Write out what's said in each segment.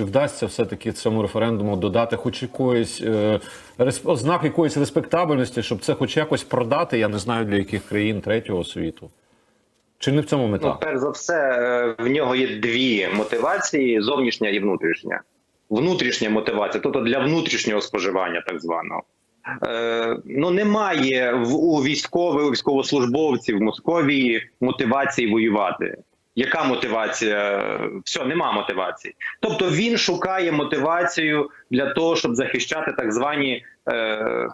Чи вдасться все-таки цьому референдуму додати хоч якоїсь е, ознак якоїсь респектабельності, щоб це хоч якось продати, я не знаю для яких країн третього світу? Чи не в цьому мета? Ну, перш за все, е, в нього є дві мотивації: зовнішня і внутрішня. Внутрішня мотивація, тобто для внутрішнього споживання, так званого. Е, ну немає в у військових у військовослужбовців в Московії мотивації воювати. Яка мотивація? Все, нема мотивації. Тобто він шукає мотивацію для того, щоб захищати так звані е,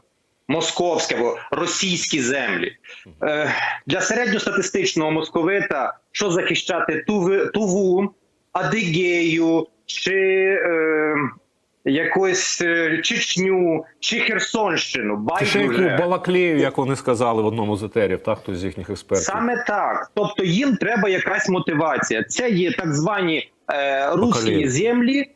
московські або російські землі. Е, для середньостатистичного московита що захищати Туву, Адигею чи е, якусь е, Чечню чи Херсонщину. Байдуже. балаклею, як вони сказали в одному з етерів, так хтось з їхніх експертів? Саме так. Тобто їм треба якась мотивація. Це є так звані е, руські землі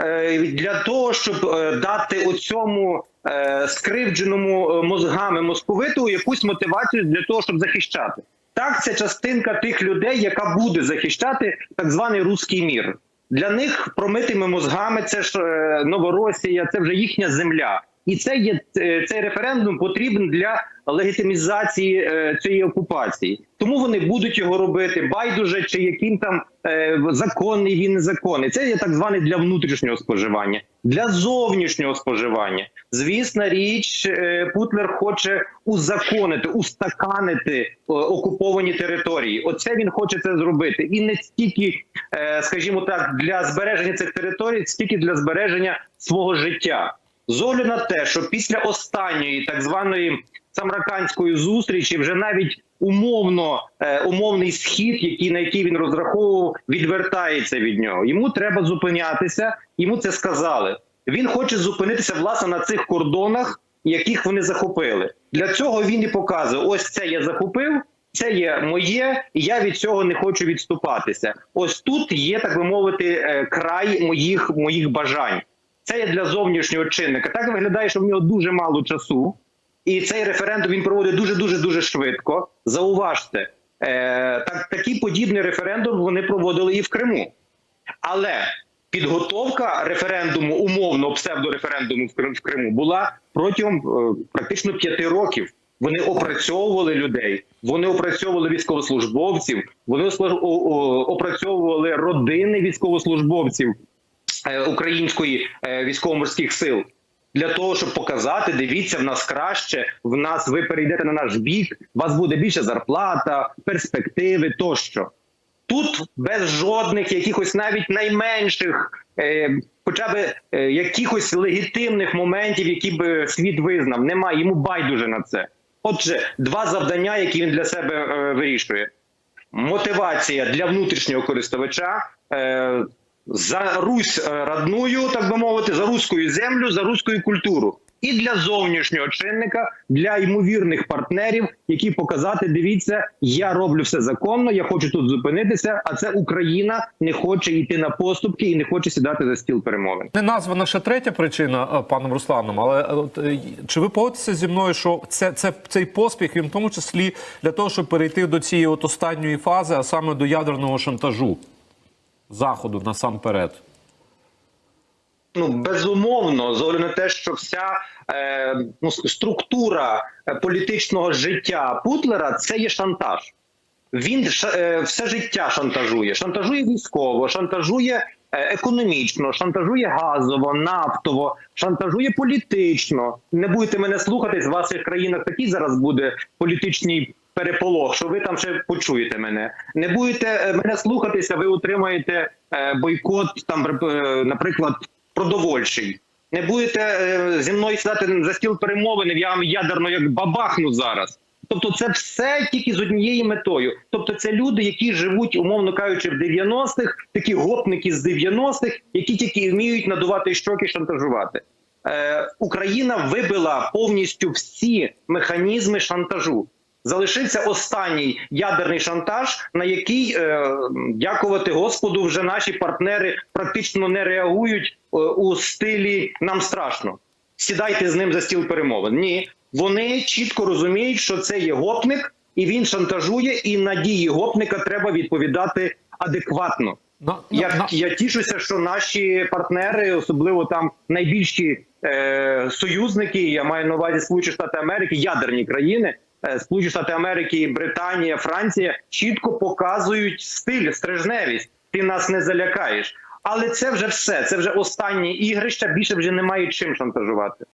е, для того, щоб е, дати оцьому е, скривдженому е, мозгами московиту якусь мотивацію для того, щоб захищати. Так, це частинка тих людей, яка буде захищати так званий руський мір. Для них промитими мозгами це ж е, Новоросія, це вже їхня земля. І це є е, цей референдум потрібен для легітимізації е, цієї окупації. Тому вони будуть його робити байдуже, чи яким там е, законний він незаконний. Це є так званий для внутрішнього споживання, для зовнішнього споживання. Звісна річ, Путлер хоче узаконити, устаканити окуповані території. Оце він хоче це зробити, і не стільки, скажімо так, для збереження цих територій, стільки для збереження свого життя. З огляду на те, що після останньої так званої самраканської зустрічі вже навіть умовно е, умовний схід, який на який він розраховував, відвертається від нього. Йому треба зупинятися. Йому це сказали. Він хоче зупинитися власне на цих кордонах, яких вони захопили. Для цього він і показує: ось це я захопив. Це є моє, і я від цього не хочу відступатися. Ось тут є, так би мовити, е, край моїх моїх бажань. Це є для зовнішнього чинника. Так виглядає, що в нього дуже мало часу, і цей референдум він проводить дуже дуже дуже швидко. Зауважте, е, так такий подібний референдум вони проводили і в Криму. Але підготовка референдуму, умовно псевдореферендуму в Крим- в Криму, була протягом е, практично п'яти років. Вони опрацьовували людей, вони опрацьовували військовослужбовців, вони опрацьовували родини військовослужбовців української е, військово-морських сил. Для того щоб показати, дивіться, в нас краще, в нас ви перейдете на наш бік, у вас буде більша зарплата, перспективи тощо. Тут без жодних якихось навіть найменших, е, хоча б е, якихось легітимних моментів, які б світ визнав. Немає йому байдуже на це. Отже, два завдання, які він для себе е, вирішує: мотивація для внутрішнього користувача. Е, за Русь е, родную, так би мовити, за руською землю, за руською культуру. І для зовнішнього чинника, для ймовірних партнерів, які показати, дивіться, я роблю все законно, я хочу тут зупинитися. А це Україна не хоче йти на поступки і не хоче сідати за стіл перемовин. Не названа ще третя причина е, паном Русланом, але е, от, чи ви погодитеся зі мною, що це, це цей поспіх він в тому числі для того, щоб перейти до цієї от останньої фази, а саме до ядерного шантажу заходу насамперед? Ну безумовно, з огляду на те, що вся е, ну, структура е, політичного життя Путлера це є шантаж. Він е, все життя шантажує. Шантажує військово, шантажує е, економічно, шантажує газово, нафтово, шантажує політично. Не будете мене слухатись, в ваших країнах такий зараз буде політичний переполох, що ви там ще почуєте мене. Не будете е, мене слухатися, ви утримаєте е, бойкот, там, е, наприклад, продовольчий. Не будете зі мною сідати за стіл перемовини, я вам ядерно як бабахну зараз. Тобто, це все тільки з однією метою. Тобто, це люди, які живуть, умовно кажучи, в 90-х, такі гопники з 90-х, які тільки вміють надувати щоки, шантажувати. Е, Україна вибила повністю всі механізми шантажу. Залишився останній ядерний шантаж, на який, е, дякувати Господу, вже наші партнери практично не реагують е, у стилі нам страшно. Сідайте з ним за стіл перемовин. Ні, вони чітко розуміють, що це є гопник, і він шантажує, і на дії гопника треба відповідати адекватно. На, Я, на- я тішуся, що наші партнери, особливо там найбільші е, союзники, я маю на увазі Сполучені Штати Америки, ядерні країни, Сполучені Штати Америки, Британія, Франція, чітко показують стиль, стрижневість. Ти нас не залякаєш. Але це вже все. Це вже останні ігрища. Більше вже немає чим шантажувати.